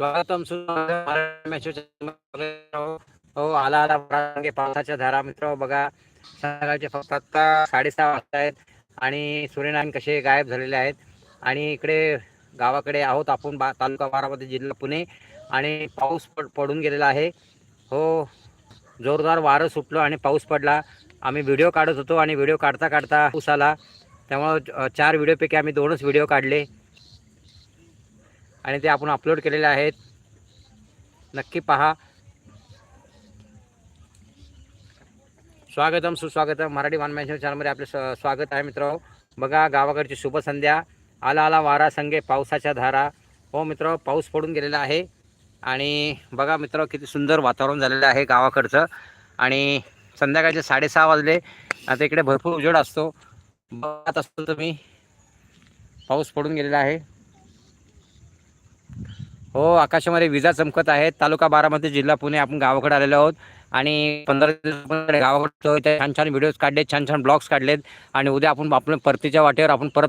स्वागतम हो आला आला पावसाच्या धारा मित्र बघा संध्याकाळचे फक्त आता साडेसहा वाजता आहेत आणि सूर्यनारायण कसे गायब झालेले आहेत. आणि इकडे गावाकडे आहोत आपण बा तालुका बारामती जिल्हा पुणे. आणि पाऊस पड पडून गेलेला आहे. हो जोरदार वारं सुटलं आणि पाऊस पडला. आम्ही व्हिडिओ काढत होतो आणि व्हिडिओ काढता काढता पाऊस आला. त्यामुळं चार व्हिडिओपैकी आम्ही दोनच व्हिडिओ काढले. आणि ते आपण अपलोड केलेले आहेत. नक्की पहा. स्वागतम सुस्वागतम. मराठी वानमॅशन चॅनलमध्ये आपले स- स्वागत आहे मित्र बघा गावाकडची शुभ संध्या. आला आला वारा संगे पावसाच्या धारा. हो मित्र पाऊस पडून गेलेला आहे. आणि बघा मित्र किती सुंदर वातावरण झालेलं आहे गावाकडचं. आणि संध्याकाळचे साडेसहा वाजले. आता इकडे भरपूर उजेड असतो. बघत असतो तुम्ही. पाऊस पडून गेलेला आहे. हो आकाशामध्ये विजा चमकत आहेत तालुका बारामती जिल्हा पुणे आपण गावाकडे आलेलो आहोत. आणि पंधरा दिवस गावाकडे छान छान व्हिडिओज काढलेत छान छान ब्लॉग्स काढलेत. आणि उद्या आपण आपल्या परतीच्या वाटेवर आपण परत